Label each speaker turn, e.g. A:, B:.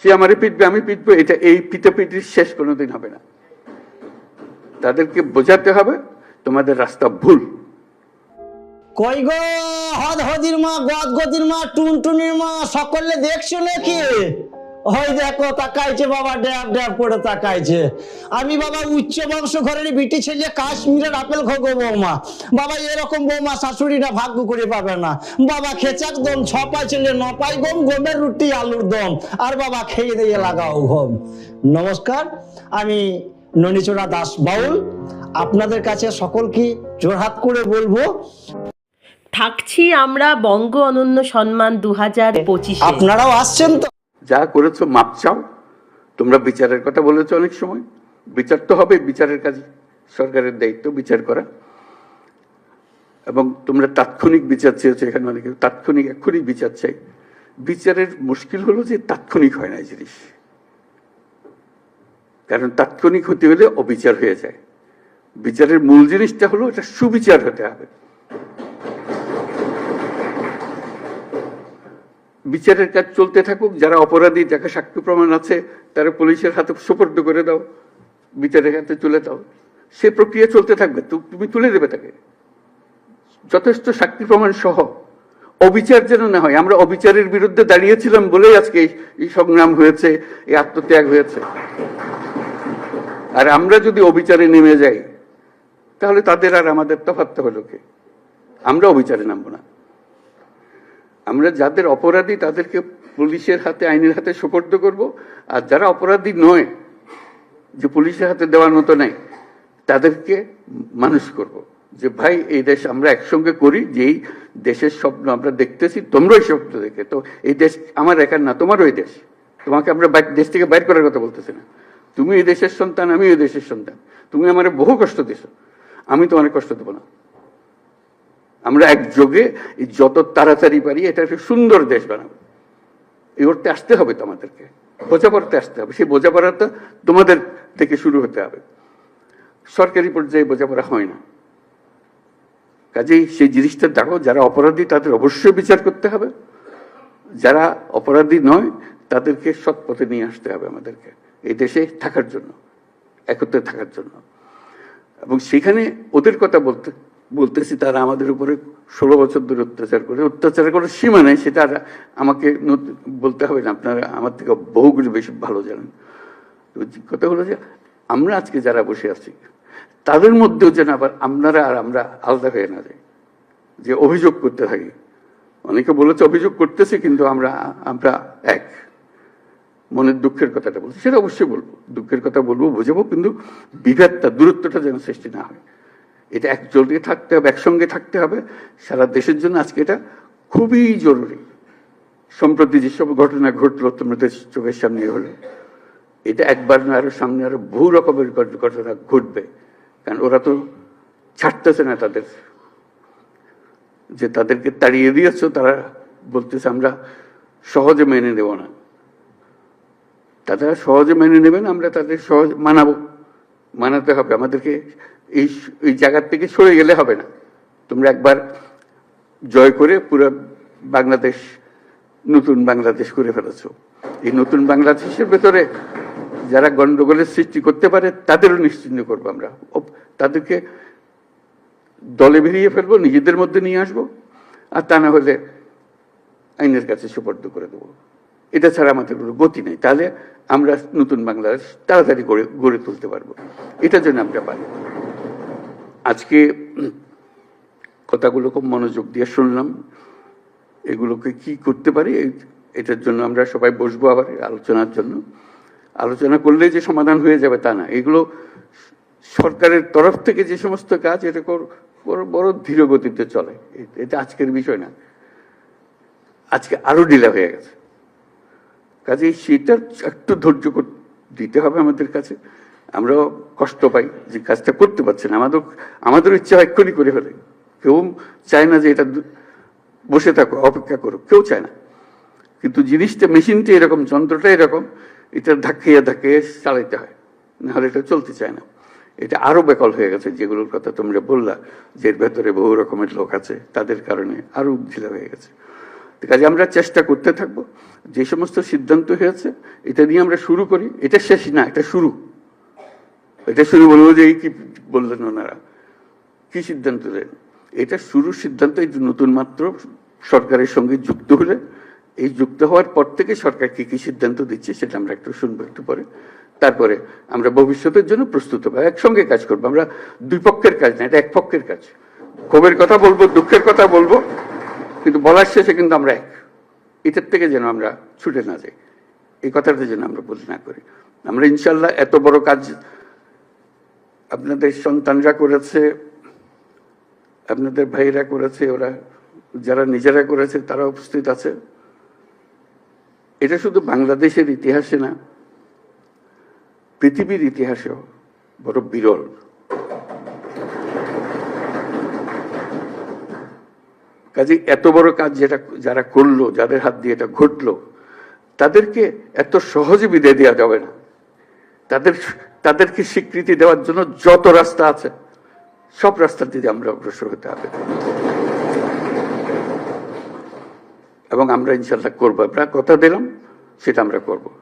A: সে আমারে পিটবে, আমি পিটবো, এটা এই পিটাপিটির শেষ কোনোদিন হবে না। তাদেরকে বোঝাতে হবে, তোমাদের রাস্তা ভুল।
B: কই গো, হদ হদির মা, গদ গদির মা, টুনটুনির মা, সকলে দেখছ নাকি? ওই দেখো তাকাইছে বাবা ড্যাব ড্যাব করে তাকাইছে। আমি বাবা উচ্চ বংশ ঘরের বিটি ছেলে কাশ্মীরের আপেল খোগো বৌমা। বাবা এরকম বৌমা শাশুড়িটা ভাগ্য করে পাবে না। বাবা খেচাক দম ছপাই ছেলে নপাই গম গমের রুটি আলুর দম। আর বাবা খেয়ে দিয়ে লাগাও ঘম। নমস্কার আমি ননিচোড়া দাস বাউল। আপনাদের কাছে সকলকে জোরহাত করে বলব
C: থাকছি আমরা বঙ্গ অনন্য সম্মান দু হাজার পঁচিশে।
B: আপনারাও আসছেন তো?
A: যা করেছ মাপ চাও। তোমরা বিচারের কথা বলেছ অনেক সময়। বিচার তো হবে, বিচারের কাজ সরকারের দায়িত্ব বিচার করা। এবং তোমরা তাৎক্ষণিক বিচার চেয়েছো এখানে অনেকে। তাৎক্ষণিক, এক্ষুনি বিচার চাই। বিচারের মুশকিল হলো যে তাৎক্ষণিক হয় না জিনিস। কারণ তাৎক্ষণিক হতে হলে অবিচার হয়ে যায়। বিচারের মূল জিনিসটা হলো এটা সুবিচার হতে হবে। বিচারের কাজ চলতে থাকুক, যারা অপরাধী, যাকে সাক্ষ্য প্রমাণ আছে, তারা পুলিশের হাতে সুপর্দ করে দাও, বিচারের হাতে তুলে দাও। সে প্রক্রিয়া চলতে থাকবে তুমি তুলে দেবে তাকে। যথেষ্ট সাক্ষী প্রমাণ সহ। অবিচার যেন না হয়, আমরা অবিচারের বিরুদ্ধে দাঁড়িয়েছিলাম বলেই আজকে এই- সংগ্রাম হয়েছে, এই আত্মত্যাগ হয়েছে। আর আমরা যদি অবিচারে নেমে যাই, তাহলে তাদের আর আমাদের তফাৎ হলো কে? আমরা অবিচারে নামবো না। আমরা যাদের অপরাধী, তাদেরকে পুলিশের হাতে, আইনের হাতে সোপর্দ করব। আর যারা অপরাধী নয়, যে পুলিশের হাতে দেওয়ার মতো নাই, তাদেরকে মানুষ করব। যে ভাই, এই দেশ আমরা একসঙ্গে করি, যেই দেশের স্বপ্ন আমরা দেখতেছি, তোমরাই স্বপ্ন দেখে। তো এই দেশ আমার একার না, তোমারও এই দেশ। তোমাকে আমরা দেশ থেকে বাইর করার কথা বলতেছি না। তুমি এই দেশের সন্তান আমি এই দেশের সন্তান। তুমি আমার বহু কষ্ট দিছো। আমি তোমার কষ্ট দেবো না। আমরা একযোগে যত তাড়াতাড়ি পারি এটা একটা সুন্দর দেশ বানাবো। এই করতে আসতে হবে তো আমাদেরকে বোঝাপড়াতে আসতে হবে। সেই বোঝাপড়াটা তোমাদের থেকে শুরু হতে হবে। সরকারি পর্যায়ে বোঝাপড়া হয় না। কাজেই সেই জিনিসটা দেখো, যারা অপরাধী তাদের অবশ্যই বিচার করতে হবে। যারা অপরাধী নয়, তাদেরকে সৎ পথে নিয়ে আসতে হবে আমাদেরকে। এই দেশে থাকার জন্য, একত্রে থাকার জন্য। এবং সেখানে ওদের কথা বলতে বলতেছি, তারা আমাদের উপরে ষোলো বছর ধরে অত্যাচার করে, অত্যাচার করার সীমা নেই, সেটা আমাকে বলতে হবে না, আপনারা আমার থেকে বহুগুলি বেশি ভালো জানেন। কথা হলো যে, আমরা আজকে যারা বসে আছি, তাদের মধ্যেও যেন আবার আপনারা আর আমরা আলাদা হয়ে না যাই, যে অভিযোগ করতে থাকি। অনেকে বলেছে, অভিযোগ করতেছে, কিন্তু আমরা আমরা এক। মনের দুঃখের কথাটা বলছি, সেটা অবশ্যই বলব, দুঃখের কথা বলব, বুঝাবো, কিন্তু বিভেদটা, দূরত্বটা যেন সৃষ্টি না হয়। এটা একজোটে থাকতে হবে, একসঙ্গে থাকতে হবে। সারা দেশের জন্য আজকে এটা খুবই জরুরি। সম্প্রতি যেসব ঘটনা ঘটলো তোমাদের চোখের সামনে হলো। এটা একবার না, আরও সামনে আরও বহু রকমের ঘট- ঘটনা ঘটবে। কারণ ওরা তো ছাড়তেছে না তাদের। যে তাদেরকে তাড়িয়ে দিয়েছ, তারা বলতেছে, আমরা সহজে মেনে নেব না। তারা সহজে মেনে নেবেন আমরা তাদের সহজ মানাবো। মানাতে হবে। আমাদেরকে এই এই জায়গার থেকে সরে গেলে হবে না। তোমরা একবার জয় করে পুরো বাংলাদেশ, নতুন বাংলাদেশ করে ফেলেছো। এই নতুন বাংলাদেশের ভেতরে যারা গণ্ডগোলের সৃষ্টি করতে পারে, তাদেরও নিশ্চিন্ন করব আমরা। তাদেরকে দলে বেরিয়ে ফেলব, নিজেদের মধ্যে নিয়ে আসব, আর তা না হলে আইনের কাছে সুপর্দ করে দেবো। এটা ছাড়া আমাদের কোনো গতি নেই। তাহলে আমরা নতুন বাংলাদেশ তাড়াতাড়ি গড়ে গড়ে তুলতে পারব। এটার জন্য আমরা পারি আজকে কথাগুলো খুব মনোযোগ দিয়ে শুনলাম। এগুলোকে কি করতে পারি? এটার জন্য আমরা সবাই বসবো আবার আলোচনার জন্য। আলোচনা করলে যে সমাধান হয়ে যাবে তা না। এগুলো সরকারের তরফ থেকে যে সমস্ত কাজ, এটা বড় ধীর গতিতে চলে। এটা আজকের বিষয় না। আজকে আরও ডিলে হয়ে গেছে। কাজে সেটা একটু ধৈর্য দিতে হবে আমাদের কাছে। আমরাও কষ্ট পাই যে কাজটা করতে পারছি না। আমাদের আমাদের ইচ্ছা হয় এক্ষুনি করে ফেলে। কেউ চায় না যে এটা বসে থাকো, অপেক্ষা করো, কেউ চায় না। কিন্তু জিনিসটা, মেশিনটা এরকম, যন্ত্রটা এরকম, এটা ধাক্কিয়ে ধাক্কিয়ে চালাইতে হয়। নাহলে এটা চলতে চায় না। এটা আরও বেকল হয়ে গেছে, যেগুলোর কথা তোমরা বললা, যে এর ভেতরে বহু রকমের লোক আছে, তাদের কারণে আরও ঢিলা হয়ে গেছে। কাজে আমরা চেষ্টা করতে থাকব। যে সমস্ত সিদ্ধান্ত হয়েছে, এটা নিয়ে আমরা শুরু করি। এটা শেষ না, এটা শুরু। এটা শুরু বলব যে এই কি বললেন ওনারা? কি সিদ্ধান্ত দেন? এটা শুরুর সিদ্ধান্ত, এই নতুন মাত্র সরকারের সঙ্গে যুক্ত হলে, এই যুক্ত হওয়ার পর থেকে সরকার কি কি সিদ্ধান্ত দিচ্ছে সেটা আমরা একটু শুনব একটু পরে। তারপরে আমরা ভবিষ্যতের জন্য প্রস্তুত হব, একসঙ্গে কাজ করব। আমরা দুই পক্ষের কাজ না, এটা এক পক্ষের কাজ। ক্ষোভের কথা বলব, দুঃখের কথা বলব, কিন্তু বলার শেষে কিন্তু আমরা এক। এটার থেকে যেন আমরা ছুটে না যাই। এই কথাটা যেন আমরা বলি না করি। আমরা ইনশাল্লাহ এত বড় কাজ আপনাদের সন্তানরা করেছে, আপনাদের ভাইরা করেছে, ওরা যারা নিজেরা করেছে, তারা উপস্থিত আছে। এটা শুধু বাংলাদেশের ইতিহাসে না, পৃথিবীর ইতিহাসেও বড় বিরল। কাজে এত বড় কাজ যেটা, যারা করল, যাদের হাত দিয়ে এটা ঘটলো, তাদেরকে এত সহজে বিদায় দেওয়া যাবে না। তাদের তাদেরকে স্বীকৃতি দেওয়ার জন্য যত রাস্তা আছে, সব রাস্তার দিকে আমরা অগ্রসর হতে হবে। এবং আমরা ইনশাল্লাহ করব। আমরা কথা দিলাম, সেটা আমরা করব।